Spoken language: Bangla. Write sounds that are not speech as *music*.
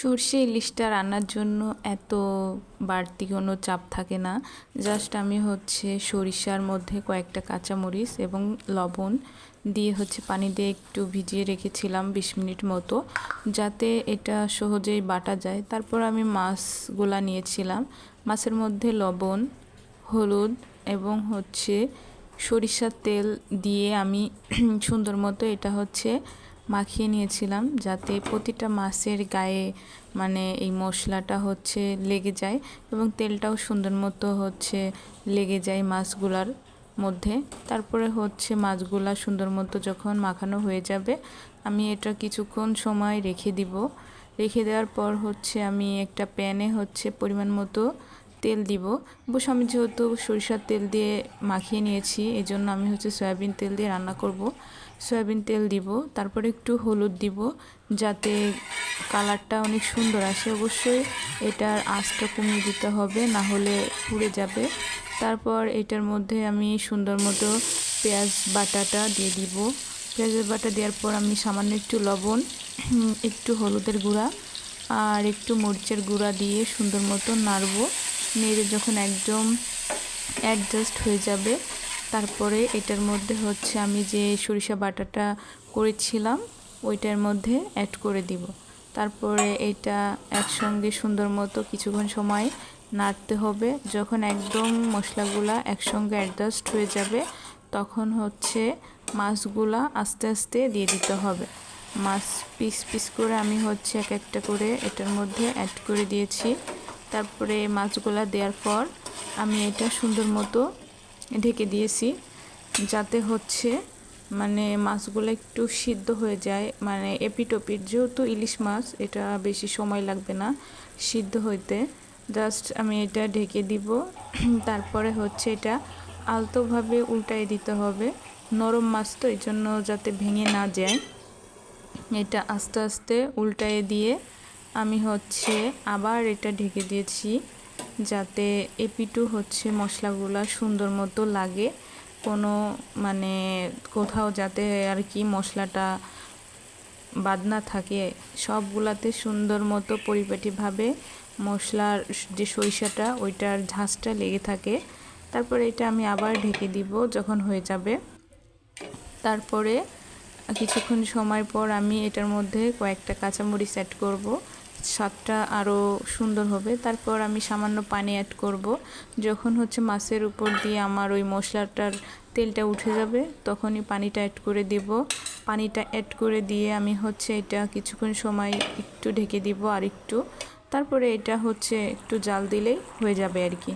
সর্ষে ইলিশটা রান্নার জন্য এত বাড়তি কোনো চাপ থাকে না। জাস্ট আমি হচ্ছে সরিষার মধ্যে কয়েকটা কাঁচামরিচ এবং লবণ দিয়ে হচ্ছে পানি দিয়ে একটু ভিজিয়ে রেখেছিলাম বিশ মিনিট মতো, যাতে এটা সহজেই বাটা যায়। তারপর আমি মাছগুলা নিয়েছিলাম। মাছের মধ্যে লবণ, হলুদ এবং হচ্ছে সরিষার তেল দিয়ে আমি *clears throat* সুন্দর মতো এটা হচ্ছে মাখিয়ে নিয়েছিলাম যাতে প্রতিটা মাছের গায়ে মানে এই মশলাটা হচ্ছে লেগে যায় এবং তেলটাও সুন্দর মতো হচ্ছে লেগে যায় মাছগুলার মধ্যে। তারপরে হচ্ছে মাছগুলা সুন্দর মতো যখন মাখানো হয়ে যাবে, আমি এটা কিছুক্ষণ সময় রেখে দিব। রেখে দেওয়ার পর হচ্ছে আমি একটা প্যানে হচ্ছে পরিমাণ মতো তেল দিব। অবশ্য আমি যেহেতু সরিষার তেল দিয়ে মাখিয়ে নিয়েছি এই জন্য আমি হচ্ছে সয়াবিন তেল দিয়ে রান্না করব। সয়াবিন তেল দিব, তারপরে একটু হলুদ দিব, যাতে কালারটা অনেক সুন্দর আসে। অবশ্যই এটার আঁচটা কমিয়ে দিতে হবে, না হলে পুড়ে যাবে। তারপর এটার মধ্যে আমি সুন্দর মতো পেঁয়াজ বাটাটা দিয়ে দিব। পেঁয়াজের বাটা দেওয়ার পর আমি সামান্য একটু লবণ একটু হলুদের গুঁড়া আর একটু মরিচের গুঁড়া দিয়ে সুন্দর মতো নাড়বো। নেড়ে যখন একদম অ্যাডজাস্ট হয়ে যাবে তারপরে এটার মধ্যে হচ্ছে আমি যে সরিষা বাটাটা করেছিলাম, ওইটার মধ্যে অ্যাড করে দিব। তারপরে এটা একসঙ্গে সুন্দর মতো কিছুক্ষণ সময় নাড়তে হবে। যখন একদম মশলাগুলা একসঙ্গে অ্যাডজাস্ট হয়ে যাবে, তখন হচ্ছে মাছগুলা আস্তে আস্তে দিয়ে দিতে হবে। মাছ পিস পিস করে আমি হচ্ছে এক একটা করে এটার মধ্যে অ্যাড করে দিয়েছি। তারপরে মাছগুলা দেওয়ার পর আমি এটা সুন্দর মতো ঢেকে দিয়েছি, যাতে হচ্ছে মানে মাছগুলো একটু সিদ্ধ হয়ে যায়। মানে এপিটোপিট যেহেতু ইলিশ মাছ, এটা বেশি সময় লাগবে না সিদ্ধ হইতে। জাস্ট আমি এটা ঢেকে দিব। *clears throat* তারপরে হচ্ছে এটা আলতোভাবে উল্টাই দিতে হবে। নরম মাছ তো, এই জন্য যাতে ভেঙে না যায়। এটা আস্তে আস্তে উল্টায় দিয়ে আমি হচ্ছে আবার এটা ঢেকে দিয়েছি। যাতে এপিটু হচ্ছে মশলাগুলো সুন্দর মতো লাগে। কোনো মানে কোথাও যাতে আর কি মশলাটা বাদ না থাকে। সবগুলাতে সুন্দর মতো পরিপাটিভাবে মশলার যে সরিষাটা, ওইটার ঝাঁসটা লেগে থাকে। তারপরে এটা আমি আবার ঢেকে দিব যখন হয়ে যাবে। তারপরে কিছুক্ষণ সময় পর আমি এটার মধ্যে কয়েকটা কাঁচামরিচ অ্যাড করব। স্বাদটা আরও সুন্দর হবে। তারপর আমি সামান্য পানি অ্যাড করব। যখন হচ্ছে মাছের উপর দিয়ে আমার ওই মশলাটার তেলটা উঠে যাবে, তখনই পানিটা অ্যাড করে দেব। পানিটা অ্যাড করে দিয়ে আমি হচ্ছে এটা কিছুক্ষণ সময় একটু ঢেকে দিব আর একটু তারপরে এটা হচ্ছে একটু জাল দিলেই হয়ে যাবে আর কি।